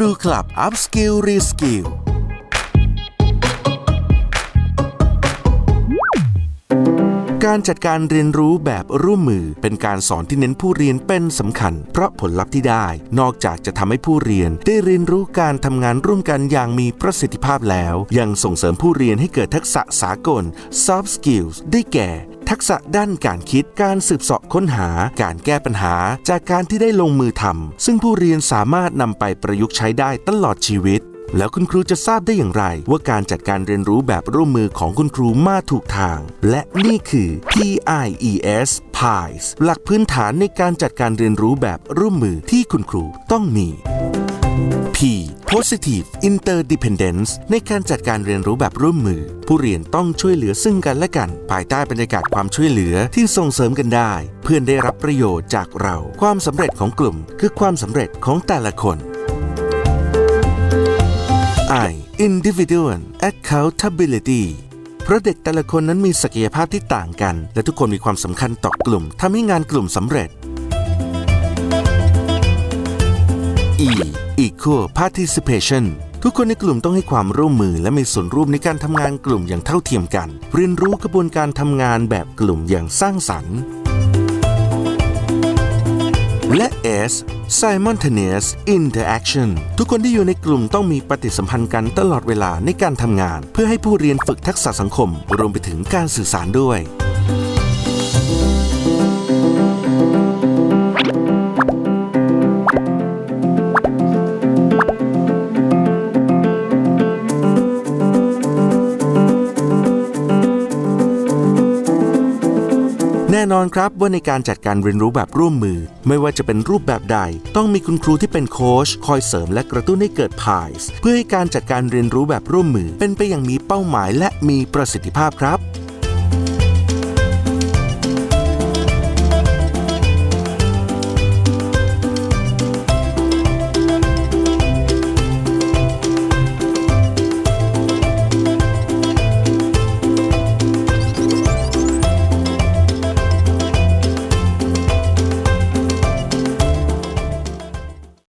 ครูคลับ Upskill Reskill การจัดการเรียนรู้แบบร่วมมือเป็นการสอนที่เน้นผู้เรียนเป็นสำคัญ เพราะผลลัพธ์ที่ได้ นอกจากจะทำให้ผู้เรียนได้เรียนรู้การทำงานร่วมกันอย่างมีประสิทธิภาพแล้ว ยังส่งเสริมผู้เรียนให้เกิดทักษะสากล soft skills ได้แก่ ทักษะด้านการคิด การสืบเสาะค้นหา การแก้ปัญหา จากการที่ได้ลงมือทำซึ่งผู้เรียนสามารถนำไปประยุกต์ใช้ได้ตลอดชีวิต แล้วคุณครูจะทราบได้อย่างไร ว่าการจัดการเรียนรู้แบบร่วมมือของคุณครูมาถูกทาง และนี่คือ PIES PIES หลักพื้นฐานในการจัดการเรียนรู้แบบร่วมมือที่คุณครูต้องมี P Positive Interdependence ในการจัดการเรียนรู้แบบร่วมมือ ผู้เรียนต้องช่วยเหลือซึ่งกันและกัน ภายใต้บรรยากาศความช่วยเหลือที่ส่งเสริมกันได้ เพื่อนได้รับประโยชน์จากเรา ความสำเร็จของกลุ่ม คือความสำเร็จของแต่ละคน I Individual Accountability เพราะเด็กแต่ละคนนั้นมีศักยภาพที่ต่างกัน และทุกคนมีความสำคัญต่อกลุ่มทำให้งานกลุ่มสำเร็จ E Equal Participation ทุกคนในกลุ่มต้องให้ความร่วมมือและมีส่วนร่วมในการทำงานกลุ่มอย่างเท่าเทียมกัน เรียนรู้กระบวนการทำงานแบบกลุ่มอย่างสร้างสรรค์ และ S Simultaneous Interaction ทุกคนที่อยู่ในกลุ่มต้องมีปฏิสัมพันธ์กันตลอดเวลาในการทำงาน เพื่อให้ผู้เรียนฝึกทักษะสังคม รวมไปถึงการสื่อสารด้วย แน่นอนครับว่าในการจัดการเรียนรู้แบบร่วมมือ ไม่ว่าจะเป็นรูปแบบใด ต้องมีคุณครูที่เป็นโค้ชคอยเสริมและกระตุ้นให้เกิดพายส์เพื่อให้การจัดการเรียนรู้แบบร่วมมือ เป็นไปอย่างมีเป้าหมายและมีประสิทธิภาพครับ